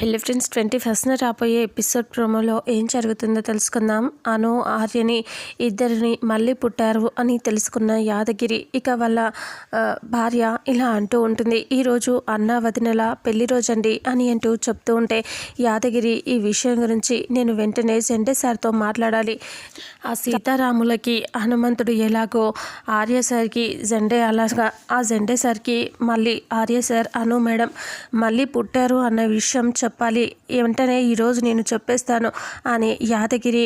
హెల్లీ friends twenty ఫస్ట్న రాబోయే episode ప్రోమోలో ఏం జరుగుతుందో తెలుసుకుందాం. అను ఆర్యని ఇద్దరిని మళ్ళీ పుట్టారు అని తెలుసుకున్న యాదగిరి ఇక వాళ్ళ భార్య ఇలా అంటూ ఉంటుంది. ఈరోజు అన్న వదినల పెళ్ళి రోజండి అని అంటూ చెప్తూ ఉంటే యాదగిరి ఈ విషయం గురించి నేను వెంటనే జెండే సార్తో మాట్లాడాలి. ఆ సీతారాములకి హనుమంతుడు ఎలాగో ఆర్య సార్కి జెండే అలాగా ఆ జెండే సార్కి మళ్ళీ ఆర్య సార్ అను మేడం మళ్ళీ పుట్టారు అన్న విషయం చెప్పాలి. వెంటనే ఈరోజు నేను చెప్పేస్తాను అని యాదగిరి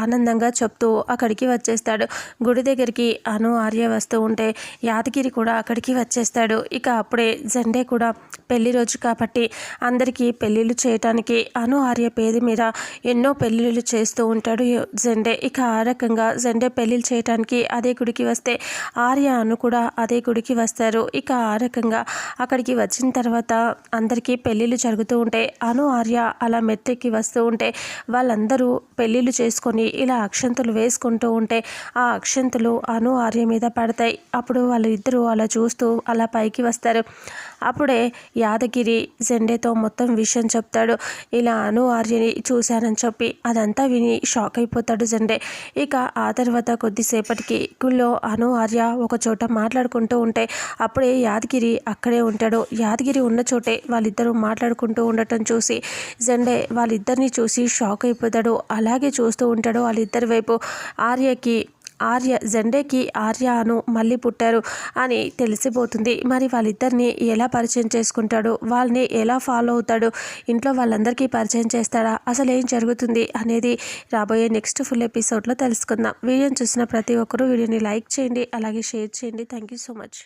ఆనందంగా చెప్తూ అక్కడికి వచ్చేస్తాడు. గుడి దగ్గరికి అను ఆర్య వస్తూ ఉంటే యాదగిరి కూడా అక్కడికి వచ్చేస్తాడు. ఇక అప్పుడే జెండే కూడా పెళ్ళి రోజు కాబట్టి అందరికీ పెళ్ళిళ్ళు చేయటానికి అను ఆర్య పేరు మీద ఎన్నో పెళ్ళిళ్ళు చేస్తూ ఉంటాడు జెండే. ఇక ఆ రకంగా జెండే పెళ్ళిళ్ళు చేయటానికి అదే గుడికి వస్తే ఆర్య అను కూడా అదే గుడికి వస్తారు. ఇక ఆ రకంగా అక్కడికి వచ్చిన తర్వాత అందరికీ పెళ్ళిళ్ళు జరుగుతూ ఉంటే అను ఆర్య అలా మెట్రిక్కి వస్తూ ఉంటే వాళ్ళందరూ పెళ్ళిళ్ళు చేసుకొని ఇలా అక్షంతలు వేసుకుంటూ ఉంటే ఆ అక్షంతలు అను ఆర్య మీద పడతాయి. అప్పుడు వాళ్ళిద్దరూ అలా చూస్తూ అలా పైకి వస్తారు. అప్పుడే యాదగిరి జెండేతో మొత్తం విషయం చెప్తాడు. ఇలా అను ఆర్యని చూశానని చెప్పి అదంతా విని షాక్ అయిపోతాడు జెండే. ఇక ఆ తర్వాత కొద్దిసేపటికి గుళ్ళో అను ఆర్య ఒక చోట మాట్లాడుకుంటూ ఉంటే అప్పుడే యాదగిరి అక్కడే ఉంటాడు. యాదగిరి ఉన్న చోటే వాళ్ళిద్దరూ మాట్లాడుకుంటూ ఉండటం చూసి జెండే వాళ్ళిద్దరిని చూసి షాక్ అయిపోతాడు. అలాగే చూస్తూ ఉంటాడు వాళ్ళిద్దరి వైపు ఆర్యకి ఆర్య జెండేకి ఆర్యను మళ్ళీ పుట్టారు అని తెలిసిపోతుంది. మరి వాళ్ళిద్దరిని ఎలా పరిచయం చేసుకుంటాడు? వాళ్ళని ఎలా ఫాలో అవుతాడు? ఇంట్లో వాళ్ళందరికీ పరిచయం చేస్తాడా? అసలు ఏం జరుగుతుంది అనేది రాబోయే నెక్స్ట్ ఫుల్ ఎపిసోడ్లో తెలుసుకుందాం. వీడియోని చూసిన ప్రతి ఒక్కరూ వీడియోని లైక్ చేయండి అలాగే షేర్ చేయండి. Thank you so much